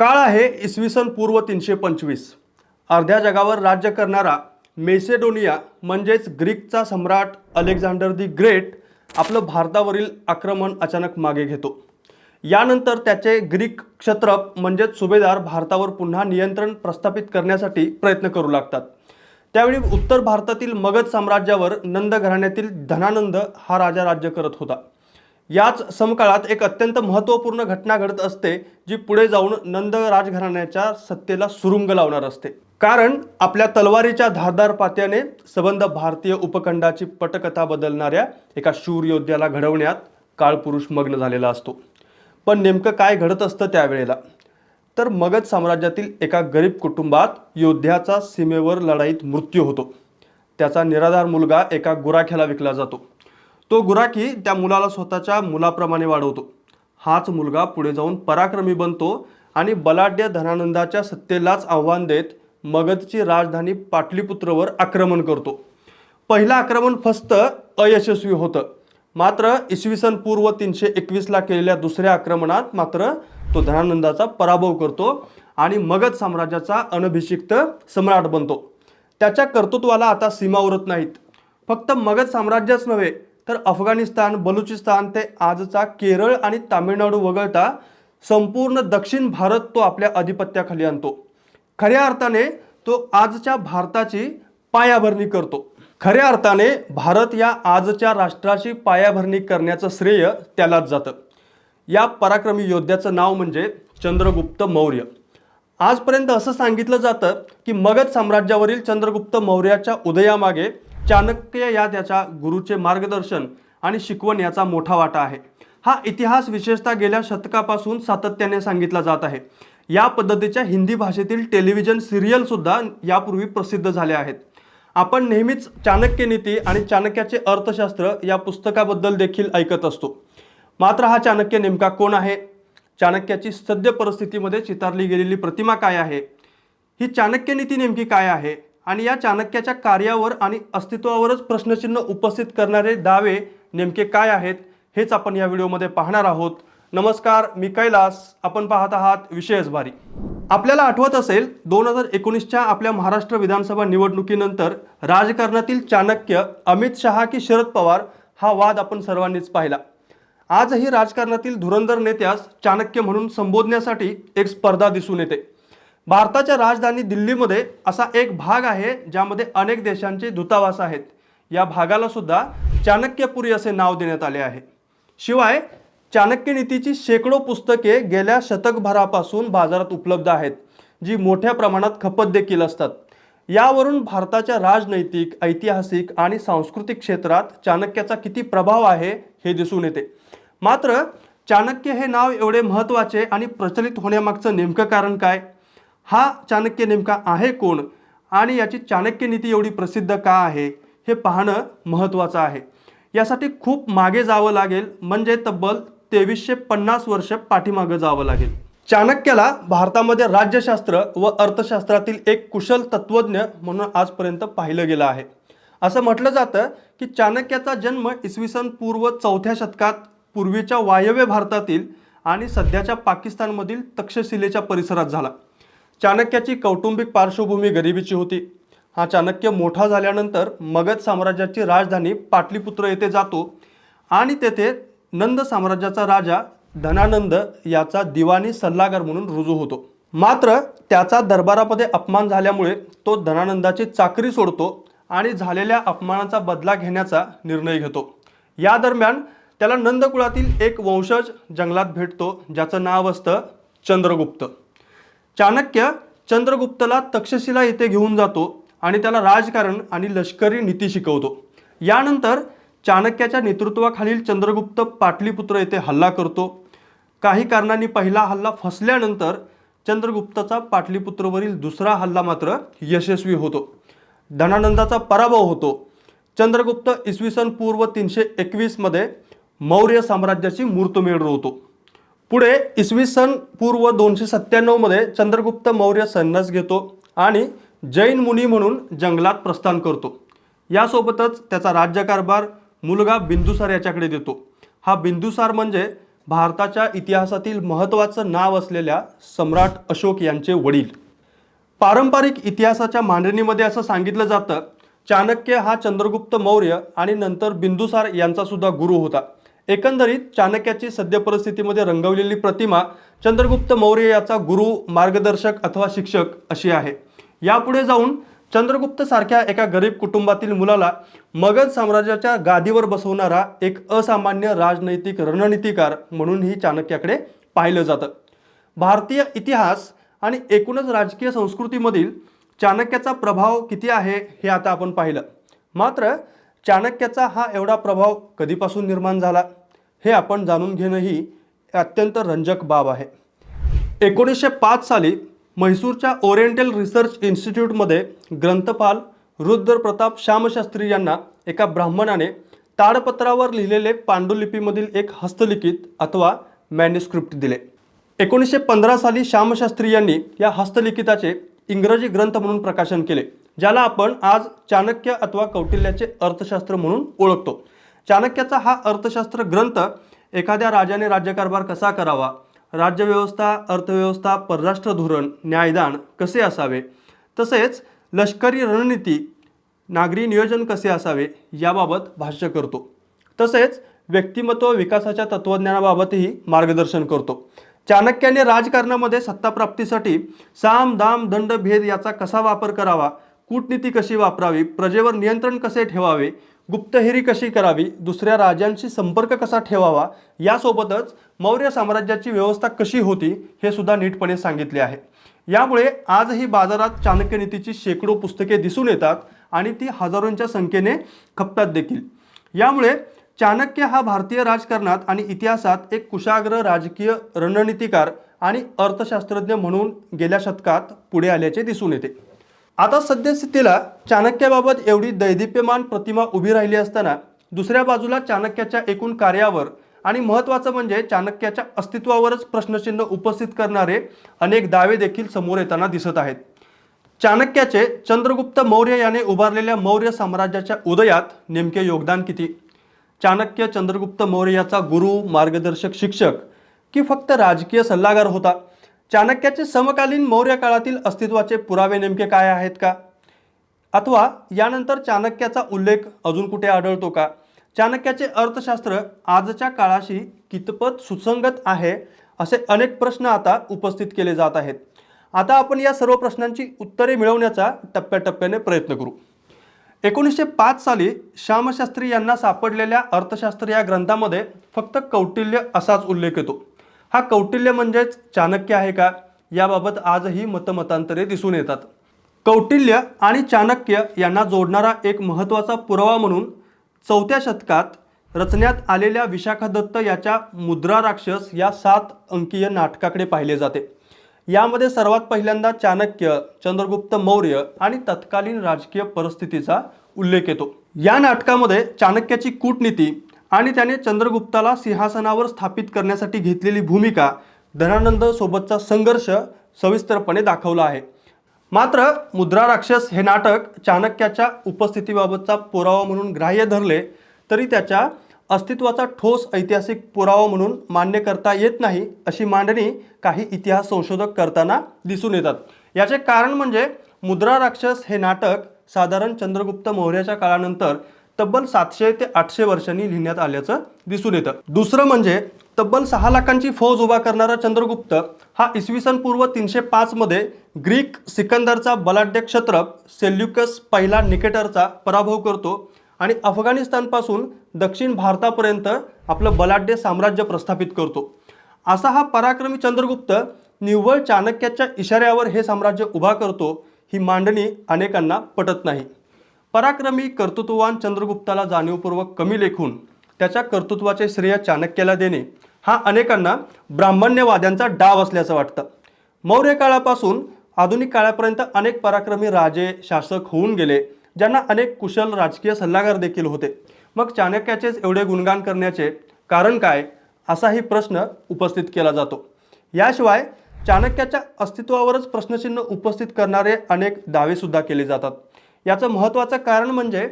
काळ आहे इसवी सन पूर्व तीनशे पंचवीस. अर्ध्या जगावर राज्य करणारा मेसेडोनिया म्हणजेच ग्रीकचा सम्राट अलेक्झांडर दी ग्रेट आपलं भारतावरील आक्रमण अचानक मागे घेतो. यानंतर त्याचे ग्रीक क्षत्रप म्हणजेच सुभेदार भारतावर पुन्हा नियंत्रण प्रस्थापित करण्यासाठी प्रयत्न करू लागतात. त्यावेळी उत्तर भारतातील मगध साम्राज्यावर नंद घराण्यातील धनानंद हा राजा राज्य करत होता. याच समकाळात एक अत्यंत महत्त्वपूर्ण घटना घडत असते जी पुढे जाऊन नंद राजघराण्याच्या सत्तेला सुरुंग लावणार असते. कारण आपल्या तलवारीच्या धारदार पात्याने सबंध भारतीय उपखंडाची पटकथा बदलणाऱ्या एका शूर योद्ध्याला घडवण्यात काळपुरुष मग्न झालेला असतो. पण नेमकं काय घडत असतं त्यावेळेला? तर मगध साम्राज्यातील एका गरीब कुटुंबात योद्ध्याचा सीमेवर लढाईत मृत्यू होतो. त्याचा निराधार मुलगा एका गुराख्याला विकला जातो. तो गुराखी त्या मुलाला स्वतःच्या मुलाप्रमाणे वाढवतो. हाच मुलगा पुढे जाऊन पराक्रमी बनतो आणि बलाढ्य धनानंदाच्या सत्तेलाच आव्हान देत मगधची राजधानी पाटलीपुत्रवर आक्रमण करतो. पहिलं आक्रमण फस्त अयशस्वी होतं. मात्र इसवी सन पूर्व तीनशे एकवीसला केलेल्या दुसऱ्या आक्रमणात मात्र तो धनानंदाचा पराभव करतो आणि मगध साम्राज्याचा अनभिषिक्त सम्राट बनतो. त्याच्या कर्तृत्वाला आता सीमा उरत नाहीत. फक्त मगध साम्राज्यच नव्हे तर अफगाणिस्तान बलुचिस्तान ते आजचा केरळ आणि तामिळनाडू वगळता संपूर्ण दक्षिण भारत तो आपल्या अधिपत्याखाली आणतो. खऱ्या अर्थाने तो आजच्या भारताची पायाभरणी करतो. खऱ्या अर्थाने भारत या आजच्या राष्ट्राची पायाभरणी करण्याचं श्रेय त्यालाच जातं. या पराक्रमी योद्ध्याचं नाव म्हणजे चंद्रगुप्त मौर्य. आजपर्यंत असं सांगितलं जातं की मगध साम्राज्यावरील चंद्रगुप्त मौर्याच्या उदयामागे चाणक्य या त्याच्या गुरुचे मार्गदर्शन आणि शिकवण याचा मोठा वाटा आहे. हा इतिहास विशेषतः गेल्या शतकापासून सातत्याने सांगितला जात आहे. या पद्धतीच्या हिंदी भाषेतील टेलिव्हिजन सिरियलसुद्धा यापूर्वी प्रसिद्ध झाल्या आहेत. आपण नेहमीच चाणक्य नीती आणि चाणक्याचे अर्थशास्त्र या पुस्तकाबद्दल देखील ऐकत असतो. मात्र हा चाणक्य नेमका कोण आहे? चाणक्याची सद्य परिस्थितीमध्ये चितारली गेलेली प्रतिमा काय आहे? ही चाणक्य नीती नेमकी काय आहे? आणि या चाणक्याच्या कार्यावर आणि अस्तित्वावरच प्रश्नचिन्ह उपस्थित करणारे दावे नेमके काय आहेत हेच आपण या व्हिडिओमध्ये पाहणार आहोत. नमस्कार मी कैलास. आपण पाहत आहात विशेष भारी आपल्याला आठवत असेल दोन हजार एकोणीसच्या आपल्या महाराष्ट्र विधानसभा निवडणुकीनंतर राजकारणातील चाणक्य अमित शहा की शरद पवार हा वाद आपण सर्वांनीच पाहिला. आजही राजकारणातील धुरंधर नेत्यास चाणक्य म्हणून संबोधण्यासाठी एक स्पर्धा दिसून येते. भारताच्या राजधानी दिल्लीमध्ये असा एक भाग आहे ज्यामध्ये अनेक देशांचे दूतावास आहेत. या भागाला सुद्धा चाणक्यपुरी असे नाव देण्यात आले आहे. शिवाय चाणक्य नीतीची शेकडो पुस्तके गेल्या शतकभरापासून बाजारात उपलब्ध आहेत जी मोठ्या प्रमाणात खपत देखील असतात. यावरून भारताच्या राजनैतिक ऐतिहासिक आणि सांस्कृतिक क्षेत्रात चाणक्याचा किती प्रभाव आहे हे दिसून येते. मात्र चाणक्य हे नाव एवढे महत्त्वाचे आणि प्रचलित होण्यामागचं नेमकं कारण काय? हा चाणक्य नेमका आहे कोण? आणि याची चाणक्य नीती एवढी प्रसिद्ध का आहे? हे पाहणं महत्त्वाचं आहे. यासाठी खूप मागे जावं लागेल म्हणजे तब्बल तेवीसशे पन्नास वर्ष पाठीमागं जावं लागेल. चाणक्याला भारतामध्ये राज्यशास्त्र व अर्थशास्त्रातील एक कुशल तत्वज्ञ म्हणून आजपर्यंत पाहिलं गेलं आहे. असं म्हटलं जातं की चाणक्याचा जन्म इसवी सन पूर्व चौथ्या शतकात पूर्वीच्या वायव्य भारतातील आणि सध्याच्या पाकिस्तानमधील तक्षशिलेच्या परिसरात झाला. चाणक्याची कौटुंबिक पार्श्वभूमी गरिबीची होती. हा चाणक्य मोठा झाल्यानंतर मगध साम्राज्याची राजधानी पाटलीपुत्र येथे जातो आणि तेथे नंद साम्राज्याचा राजा धनानंद याचा दिवाणी सल्लागार म्हणून रुजू होतो. मात्र त्याचा दरबारामध्ये अपमान झाल्यामुळे तो धनानंदाची चाकरी सोडतो आणि झालेल्या अपमानाचा बदला घेण्याचा निर्णय घेतो. या दरम्यान त्याला नंदकुळातील एक वंशज जंगलात भेटतो ज्याचं नाव असतं चंद्रगुप्त. चाणक्य चंद्रगुप्तला तक्षशिला येथे घेऊन जातो आणि त्याला राजकारण आणि लष्करी नीती शिकवतो. यानंतर चाणक्याच्या नेतृत्वाखालील चंद्रगुप्त पाटलीपुत्र येथे हल्ला करतो. काही कारणांनी पहिला हल्ला फसल्यानंतर चंद्रगुप्ताचा पाटलीपुत्रवरील दुसरा हल्ला मात्र यशस्वी होतो. धनानंदाचा पराभव होतो. चंद्रगुप्त इसवी सन पूर्व तीनशे एकवीसमध्ये मौर्य साम्राज्याची मूर्तमेढ रोवतो. पुढे इसवी सन पूर्व दोनशे सत्त्याण्णवमध्ये चंद्रगुप्त मौर्य संन्यास घेतो आणि जैन मुनी म्हणून जंगलात प्रस्थान करतो. यासोबतच त्याचा राज्यकारभार मुलगा बिंदुसार याच्याकडे देतो. हा बिंदुसार म्हणजे भारताच्या इतिहासातील महत्त्वाचं नाव असलेल्या सम्राट अशोक यांचे वडील. पारंपरिक इतिहासाच्या मांडणीमध्ये असं सांगितलं जातं चाणक्य हा चंद्रगुप्त मौर्य आणि नंतर बिंदुसार यांचा सुद्धा गुरु होता. एकंदरीत चाणक्याची सद्य परिस्थितीमध्ये रंगवलेली प्रतिमा चंद्रगुप्त मौर्य याचा गुरु मार्गदर्शक अथवा शिक्षक अशी आहे. यापुढे जाऊन चंद्रगुप्त सारख्या एका गरीब कुटुंबातील मुलाला मगध साम्राज्याच्या गादीवर बसवणारा एक असामान्य राजनैतिक रणनीतिकार म्हणूनही चाणक्याकडे पाहिलं जातं. भारतीय इतिहास आणि एकूणच राजकीय संस्कृतीमधील चाणक्याचा प्रभाव किती आहे हे आता आपण पाहिलं. मात्र चाणक्याचा हा एवढा प्रभाव कधीपासून निर्माण झाला हे आपण जाणून घेणं ही अत्यंत रंजक बाब आहे. एकोणीसशे पाच साली म्हैसूरच्या ओरिएंटल रिसर्च इन्स्टिट्यूटमध्ये ग्रंथपाल रुद्र प्रताप श्यामशास्त्री यांना एका ब्राह्मणाने ताडपत्रावर लिहिलेले पांडुलिपीमधील एक हस्तलिखित अथवा मॅन्युस्क्रिप्ट दिले. एकोणीसशे पंधरा साली श्यामशास्त्री यांनी या हस्तलिखिताचे इंग्रजी ग्रंथ म्हणून प्रकाशन केले. ज्याला आपण आज चाणक्य अथवा कौटिल्याचे अर्थशास्त्र म्हणून ओळखतो. चाणक्याचा हा अर्थशास्त्र ग्रंथ एखाद्या राजाने राज्यकारभार कसा करावा? राज्यव्यवस्था अर्थव्यवस्था परराष्ट्र धोरण न्यायदान कसे असावे? तसेच लष्करी रणनीती नागरी नियोजन कसे असावे याबाबत भाष्य करतो. तसेच व्यक्तिमत्व विकासाच्या तत्त्वज्ञानाबाबतही मार्गदर्शन करतो. चाणक्याने राजकारणामध्ये सत्ताप्राप्तीसाठी साम दाम दंड भेद याचा कसा वापर करावा? कूटनीती कशी वापरावी प्रजेवर नियंत्रण कसे ठेवावे गुप्तहेरी कशी करावी दुसऱ्या राजांशी संपर्क कसा ठेवावा यासोबतच मौर्य साम्राज्याची व्यवस्था कशी होती हे सुद्धा नीटपणे सांगितले आहे. यामुळे आजही बाजारात चाणक्य नीतीची शेकडो पुस्तके दिसून येतात आणि ती हजारोंच्या संख्येने खपतात देखील. यामुळे चाणक्य हा भारतीय राजकारणात आणि इतिहासात एक कुशाग्र राजकीय रणनीतिकार आणि अर्थशास्त्रज्ञ म्हणून गेल्या शतकात पुढे आल्याचे दिसून येते. आता सद्यस्थितीला चाणक्याबाबत एवढी दैदिप्यमान प्रतिमा उभी राहिली असताना दुसऱ्या बाजूला चाणक्याच्या एकूण कार्यावर आणि महत्त्वाचं म्हणजे चाणक्याच्या अस्तित्वावरच प्रश्नचिन्ह उपस्थित करणारे अनेक दावे देखील समोर येताना दिसत आहेत. चाणक्याचे चंद्रगुप्त मौर्य याने उभारलेल्या मौर्य साम्राज्याच्या उदयात नेमके योगदान किती? चाणक्य चंद्रगुप्त मौर्य याचा गुरु मार्गदर्शक शिक्षक की फक्त राजकीय सल्लागार होता? चाणक्याचे समकालीन मौर्य काळातील अस्तित्वाचे पुरावे नेमके काय आहेत का? अथवा यानंतर चाणक्याचा उल्लेख अजून कुठे आढळतो का? चाणक्याचे अर्थशास्त्र आजच्या काळाशी कितपत सुसंगत आहे असे अनेक प्रश्न आता उपस्थित केले जात आहेत. आता आपण या सर्व प्रश्नांची उत्तरे मिळवण्याचा टप्प्याटप्प्याने प्रयत्न करू. एकोणीसशे पाच साली श्यामशास्त्री यांना सापडलेल्या अर्थशास्त्र या ग्रंथामध्ये फक्त कौटिल्य असाच उल्लेख येतो. हा कौटिल्य म्हणजेच चाणक्य आहे का? याबाबत आजही मतमतांतरे दिसून येतात. कौटिल्य आणि चाणक्य यांना जोडणारा एक महत्त्वाचा पुरावा म्हणून चौथ्या शतकात रचण्यात आलेल्या विशाखादत्त याच्या मुद्रा राक्षस या सात अंकीय नाटकाकडे पाहिले जाते. यामध्ये सर्वात पहिल्यांदा चाणक्य चंद्रगुप्त मौर्य आणि तत्कालीन राजकीय परिस्थितीचा उल्लेख येतो. या नाटकामध्ये चाणक्याची कूटनीती आणि त्याने चंद्रगुप्ताला सिंहासनावर स्थापित करण्यासाठी घेतलेली भूमिका धनानंद सोबतचा संघर्ष सविस्तरपणे दाखवला आहे. मात्र मुद्रा राक्षस हे नाटक चाणक्याच्या उपस्थितीबाबतचा पुरावा म्हणून ग्राह्य धरले तरी त्याच्या अस्तित्वाचा ठोस ऐतिहासिक पुरावा म्हणून मान्य करता येत नाही अशी मांडणी काही इतिहास संशोधक करताना दिसून येतात. याचे कारण म्हणजे मुद्रा राक्षस हे नाटक साधारण चंद्रगुप्त मौर्याच्या काळानंतर तब्बल सातशे ते आठशे वर्षांनी लिहिण्यात आल्याचं दिसून येतं. दुसरं म्हणजे तब्बल सहा लाखांची फौज उभा करणारा चंद्रगुप्त हा इसवी सन पूर्व तीनशे पाचमध्ये ग्रीक सिकंदरचा बलाढ्य क्षत्रप सेल्युकस पहिला निकेटरचा पराभव करतो आणि अफगाणिस्तानपासून दक्षिण भारतापर्यंत आपलं बलाढ्य साम्राज्य प्रस्थापित करतो. असा हा पराक्रमी चंद्रगुप्त निव्वळ चाणक्याच्या इशाऱ्यावर हे साम्राज्य उभा करतो ही मांडणी अनेकांना पटत नाही. पराक्रमी कर्तृत्ववान चंद्रगुप्ताला जाणीवपूर्वक कमी लेखून त्याच्या कर्तृत्वाचे श्रेय चाणक्याला देणे हा अनेकांना ब्राह्मण्यवाद्यांचा डाव असल्याचं वाटतं. मौर्य काळापासून आधुनिक काळापर्यंत अनेक पराक्रमी राजे शासक होऊन गेले ज्यांना अनेक कुशल राजकीय सल्लागार देखील होते. मग चाणक्याचेच एवढे गुणगान करण्याचे कारण काय असाही प्रश्न उपस्थित केला जातो. याशिवाय चाणक्याच्या अस्तित्वावरच प्रश्नचिन्ह उपस्थित करणारे अनेक दावेसुद्धा केले जातात. याचं महत्त्वाचं कारण म्हणजे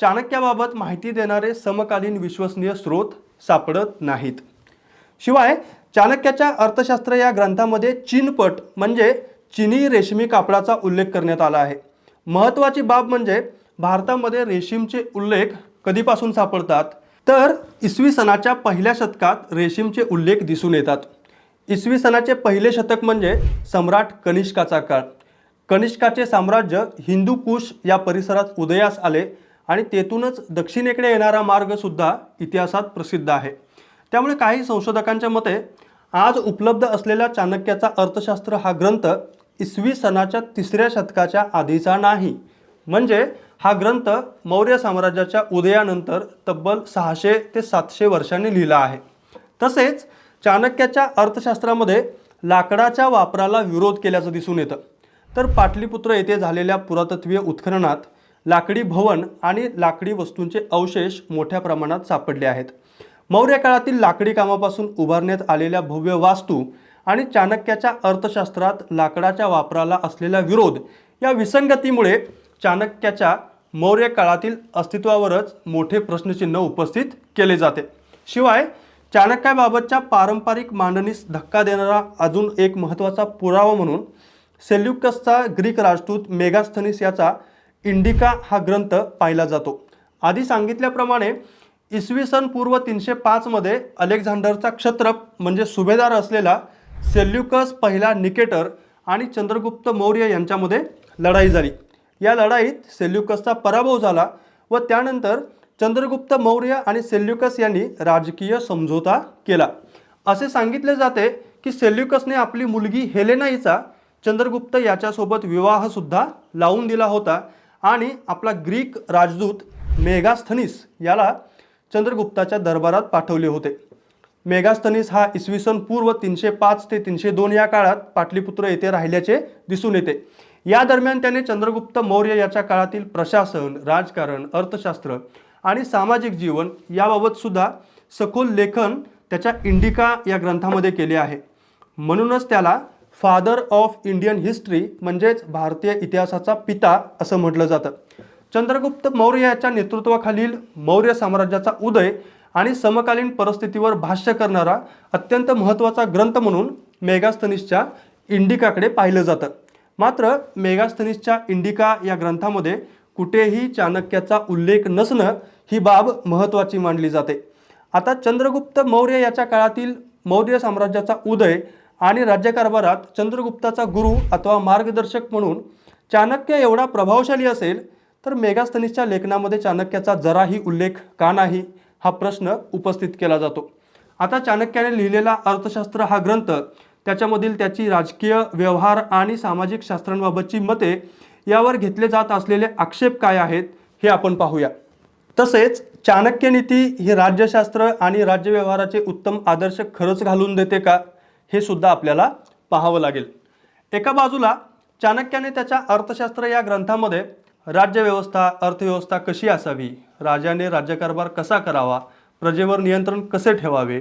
चाणक्याबाबत माहिती देणारे समकालीन विश्वसनीय स्रोत सापडत नाहीत. शिवाय चाणक्याच्या अर्थशास्त्र या ग्रंथामध्ये चीनपट म्हणजे चिनी रेशमी कापडाचा उल्लेख करण्यात आला आहे. महत्त्वाची बाब म्हणजे भारतामध्ये रेशीमचे उल्लेख कधीपासून सापडतात? तर इसवी सणाच्या पहिल्या शतकात रेशीमचे उल्लेख दिसून येतात. इसवी सणाचे पहिले शतक म्हणजे सम्राट कनिष्काचा काळ. कनिष्काचे साम्राज्य हिंदू कुश या परिसरात उदयास आले आणि तेथूनच दक्षिणेकडे येणारा मार्गसुद्धा इतिहासात प्रसिद्ध आहे. त्यामुळे काही संशोधकांच्या मते आज उपलब्ध असलेला चाणक्याचा अर्थशास्त्र हा ग्रंथ इसवी सणाच्या तिसऱ्या शतकाच्या आधीचा नाही. म्हणजे हा ग्रंथ मौर्य साम्राज्याच्या उदयानंतर तब्बल सहाशे ते सातशे वर्षांनी लिहिला आहे. तसेच चाणक्याच्या अर्थशास्त्रामध्ये लाकडाच्या वापराला विरोध केल्याचं दिसून येतं. तर पाटलीपुत्र येथे झालेल्या पुरातत्वीय उत्खननात लाकडी भवन आणि लाकडी वस्तूंचे अवशेष मोठ्या प्रमाणात सापडले आहेत. मौर्य काळातील लाकडी कामापासून उभारण्यात आलेल्या भव्य वास्तू आणि चाणक्याच्या अर्थशास्त्रात लाकडाच्या वापराला असलेला विरोध या विसंगतीमुळे चाणक्याच्या मौर्य काळातील अस्तित्वावरच मोठे प्रश्नचिन्ह उपस्थित केले जाते. शिवाय चाणक्याबाबतच्या पारंपरिक मांडणीस धक्का देणारा अजून एक महत्त्वाचा पुरावा म्हणून सेल्युकसचा ग्रीक राजदूत मेगास्थनिस याचा इंडिका हा ग्रंथ पाहिला जातो. आधी सांगितल्याप्रमाणे इसवी सन पूर्व तीनशे पाचमध्ये अलेक्झांडरचा क्षत्रप म्हणजे सुभेदार असलेला सेल्युकस पहिला निकेटर आणि चंद्रगुप्त मौर्य यांच्यामध्ये लढाई झाली. या लढाईत सेल्युकसचा पराभव झाला व त्यानंतर चंद्रगुप्त मौर्य आणि सेल्युकस यांनी राजकीय समझोता केला. असे सांगितले जाते की सेल्युकसने आपली मुलगी हेलेना हिचा चंद्रगुप्त याच्यासोबत विवाहसुद्धा लावून दिला होता. आणि आपला ग्रीक राजदूत मेगास्थनीस याला चंद्रगुप्ताच्या दरबारात पाठवले होते. मेगास्थनीस हा इसवी सन पूर्व तीनशे पाच ते तीनशे दोन या काळात पाटलीपुत्र येथे राहिल्याचे दिसून येते. या दरम्यान त्याने चंद्रगुप्त मौर्य याच्या काळातील प्रशासन राजकारण अर्थशास्त्र आणि सामाजिक जीवन याबाबत सुद्धा सखोल लेखन त्याच्या इंडिका या ग्रंथामध्ये केले आहे. म्हणूनच त्याला फादर ऑफ इंडियन हिस्ट्री म्हणजेच भारतीय इतिहासाचा पिता असं म्हटलं जातं. चंद्रगुप्त मौर्य याच्या नेतृत्वाखालील मौर्य साम्राज्याचा उदय आणि समकालीन परिस्थितीवर भाष्य करणारा अत्यंत महत्त्वाचा ग्रंथ म्हणून मेगास्थनिसच्या इंडिकाकडे पाहिलं जातं. मात्र मेगास्थनिसच्या इंडिका या ग्रंथामध्ये कुठेही चाणक्याचा उल्लेख नसणं ही बाब महत्त्वाची मानली जाते. आता चंद्रगुप्त मौर्य याच्या काळातील मौर्य साम्राज्याचा उदय आणि राज्यकारभारात चंद्रगुप्ताचा गुरु अथवा मार्गदर्शक म्हणून चाणक्य एवढा प्रभावशाली असेल तर मेगास्थनीसच्या लेखनामध्ये चाणक्याचा जराही उल्लेख का नाही हा प्रश्न उपस्थित केला जातो. आता चाणक्याने लिहिलेला अर्थशास्त्र हा ग्रंथ त्याच्यामधील त्याची राजकीय व्यवहार आणि सामाजिक शास्त्रांबाबतची मते यावर घेतले जात असलेले आक्षेप काय आहेत हे आपण पाहूया. तसेच चाणक्य नीती ही राज्यशास्त्र आणि राज्यव्यवहाराचे उत्तम आदर्श खरंच घालून देते का? हे सुद्धा आपल्याला पाहावं लागेल. एका बाजूला चाणक्याने त्याच्या अर्थशास्त्र या ग्रंथामध्ये राज्यव्यवस्था अर्थव्यवस्था कशी असावी राजाने राज्यकारभार कसा करावा प्रजेवर नियंत्रण कसे ठेवावे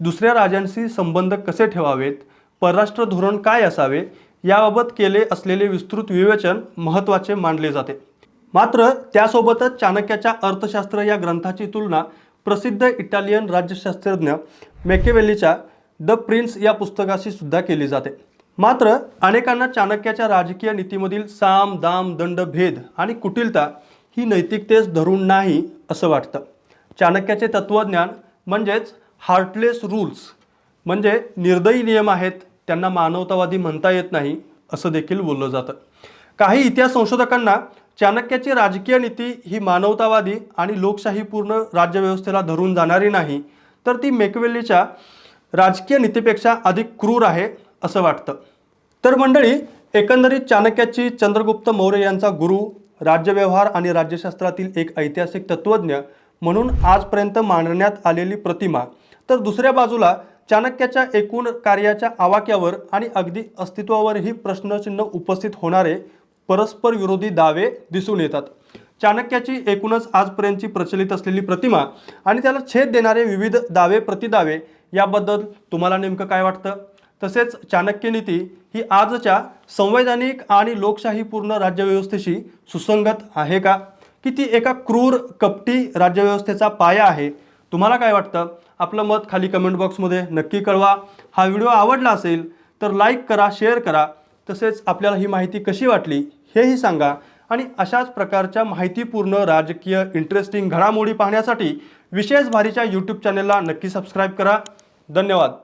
दुसऱ्या राजांशी संबंध कसे ठेवावेत परराष्ट्र धोरण काय असावे याबाबत केले असलेले विस्तृत विवेचन महत्त्वाचे मानले जाते. मात्र त्यासोबतच चाणक्याच्या अर्थशास्त्र या ग्रंथाची तुलना प्रसिद्ध इटालियन राज्यशास्त्रज्ञ मेकेवेलीच्या द प्रिन्स या पुस्तकाशी सुद्धा केली जाते. मात्र अनेकांना चाणक्याच्या राजकीय नीतीमधील साम दाम दंड भेद आणि कुटिलता ही नैतिकतेस धरून नाही असं वाटतं. चाणक्याचे तत्त्वज्ञान म्हणजेच हार्टलेस रूल्स म्हणजे निर्दयी नियम आहेत त्यांना मानवतावादी म्हणता येत नाही असं देखील बोललं जातं. काही इतिहास संशोधकांना चाणक्याची राजकीय नीती ही मानवतावादी आणि लोकशाहीपूर्ण राज्यव्यवस्थेला धरून जाणारी नाही तर ती मेकवेलीच्या राजकीय नीतीपेक्षा अधिक क्रूर आहे असं वाटतं. तर मंडळी एकंदरीत चाणक्याची चंद्रगुप्त मौर्य यांचा गुरु राज्यव्यवहार आणि राज्यशास्त्रातील एक ऐतिहासिक तत्त्वज्ञ म्हणून आजपर्यंत मांडण्यात आलेली प्रतिमा तर दुसऱ्या बाजूला चाणक्याच्या एकूण कार्याच्या आवाक्यावर आणि अगदी अस्तित्वावरही प्रश्नचिन्ह उपस्थित होणारे परस्पर विरोधी दावे दिसून येतात. चाणक्याची एकूणच आजपर्यंतची प्रचलित असलेली प्रतिमा आणि त्याला छेद देणारे विविध दावे प्रतिदावे याबद्दल तुम्हाला नेमकं काय वाटतं? तसेच चाणक्य नीती ही आजच्या संवैधानिक आणि लोकशाहीपूर्ण राज्यव्यवस्थेशी सुसंगत आहे का? की ती एका क्रूर कपटी राज्यव्यवस्थेचा पाया आहे? तुम्हाला काय वाटतं? आपलं मत खाली कमेंट बॉक्समध्ये नक्की कळवा. हा व्हिडिओ आवडला असेल तर लाईक करा शेअर करा. तसेच आपल्याला ही माहिती कशी वाटली हेही सांगा. आणि अशाच प्रकारच्या माहितीपूर्ण राजकीय इंटरेस्टिंग घडामोडी पाहण्यासाठी विशेष भारीच्या यूट्यूब चॅनलला नक्की सबस्क्राईब करा. धन्यवाद.